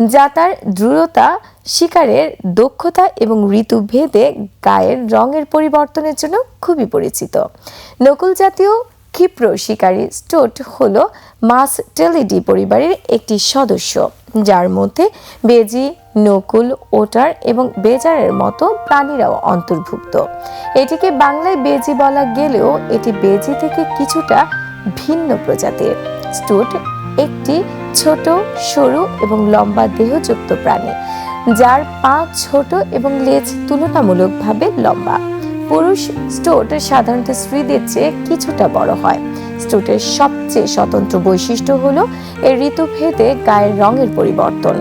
যা তার দৃঢ়তা, শিকারের দক্ষতা এবং ঋতুভেদে গায়ের রঙের পরিবর্তনের জন্য খুবই পরিচিত। নকুল জাতীয় ক্ষিপ্র শিকারী স্টোট হল মাস টেলিডি পরিবারের একটি সদস্য, যার মধ্যে বেজি, নকুল, ওটার এবং বেজারের মতো প্রাণীরাও অন্তর্ভুক্ত। এটিকে বাংলায় বেজি বলা গেলেও এটি বেজি থেকে কিছুটা ভিন্ন প্রজাতির। স্টুট একটি ছোট, সরু এবং লম্বা দেহযুক্ত প্রাণী, যার পা ছোট এবং লেজ তুলনামূলকভাবে লম্বা। পুরুষ স্টোট সাধারণত স্ত্রীদের চেয়ে কিছুটা বড় হয়। স্টোটের সবচেয়ে স্বতন্ত্র বৈশিষ্ট্য হল এর ঋতুভেদে গায়ের রঙের পরিবর্তন।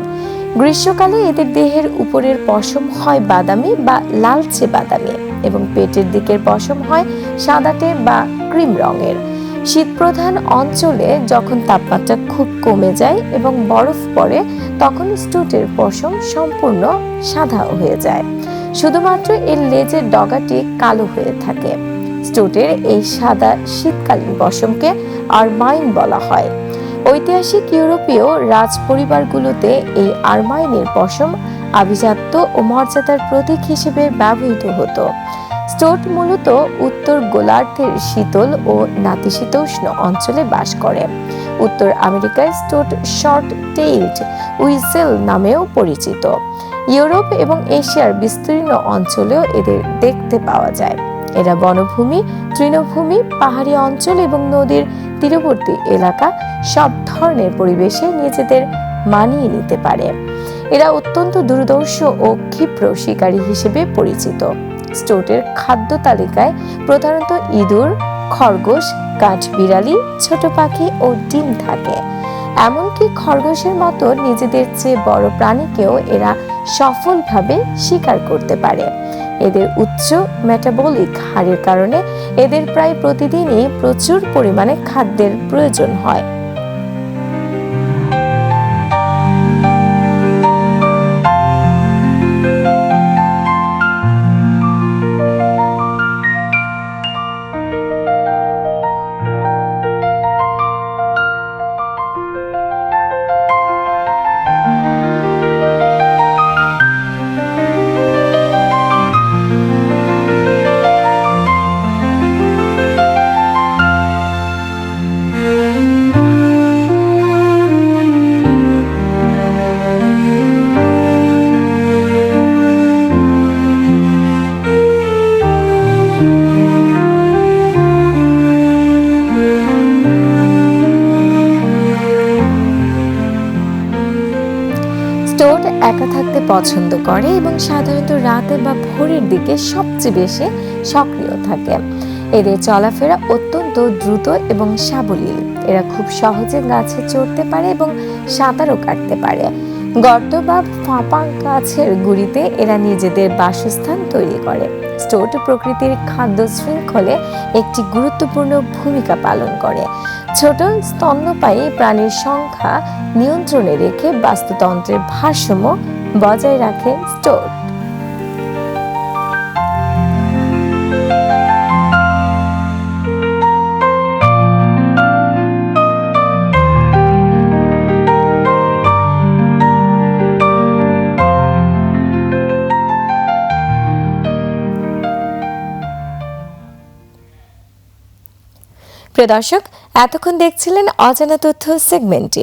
গ্রীষ্মকালে এদের দেহের উপরের পশম হয় বাদামি বা লালচে বাদামি এবং পেটের দিকের পশম হয় সাদাটে বা ক্রিম রঙের। শীতপ্রধান অঞ্চলে যখন তাপমাত্রা খুব কমে যায় এবং বরফ পড়ে, তখন স্টুটের পশম সম্পূর্ণ সাদা হয়ে যায়। শুধুমাত্র এর লেজের ডগাটি কালো হয়ে থাকে। স্টুটের এই সাদা শীতকালীন পশমকে আরমাইন বলা হয়। ঐতিহাসিক ইউরোপীয় রাজ পরিবারগুলোতে এই আরমাইনের পশম আভিজাত্য ও মর্যাদার প্রতীক হিসেবে ব্যবহৃত হতো। স্টোট মূলত উত্তর গোলার্ধের শীতল ও নাতিশীতোষ্ণ অঞ্চলে বাস করে। উত্তর আমেরিকায় স্টোট শর্ট টেইলড উইসেল নামেও পরিচিত। ইউরোপ এবং এশিয়ার বিস্তীর্ণ অঞ্চলেও এদের দেখতে পাওয়া যায়। এরা বনভূমি, তৃণভূমি, পাহাড়ি অঞ্চল এবং নদীর তীরবর্তী এলাকা সব ধরনের পরিবেশে নিজেদের মানিয়ে নিতে পারে। এরা অত্যন্ত দুর্দর্শ ও ক্ষিপ্র শিকারী হিসেবে পরিচিত। স্টোটের খাদ্য তালিকায় প্রধানত ইঁদুর, খরগোশ কাঠবিড়ালি ছোট পাখি ও ডিম থাকে। এমনকি খরগোশের মতো নিজেদের চেয়ে বড় প্রাণীকেও এরা সফলভাবে শিকার করতে পারে। এদের উচ্চ মেটাবলিক হারের কারণে এদের প্রায় প্রতিদিনই প্রচুর পরিমাণে খাদ্যের প্রয়োজন হয়। পছন্দ করে এবং সাধারণত রাতে বা ভোরের দিকে সবচেয়ে বেশি সক্রিয় থাকে। এদের চলাফেরা অত্যন্ত দ্রুত এবং সাবলীল। এরা খুব সহজে গাছে চড়তে পারে এবং সাঁতারও কাটতে পারে। গর্ত বা ফাঁপা গাছের গুড়িতে এরা নিজেদের বাসস্থান তৈরি করে। স্টোট প্রকৃতির খাদ্য শৃঙ্খলে একটি গুরুত্বপূর্ণ ভূমিকা পালন করে। ছোট স্তন্যপায়ী প্রাণীর সংখ্যা নিয়ন্ত্রণে রেখে বাস্তুতন্ত্রের ভারসাম্য বজায় রাখে স্টোট প্রিয় দর্শক এতক্ষণ দেখছিলেন অজানা তথ্য সেগমেন্টটি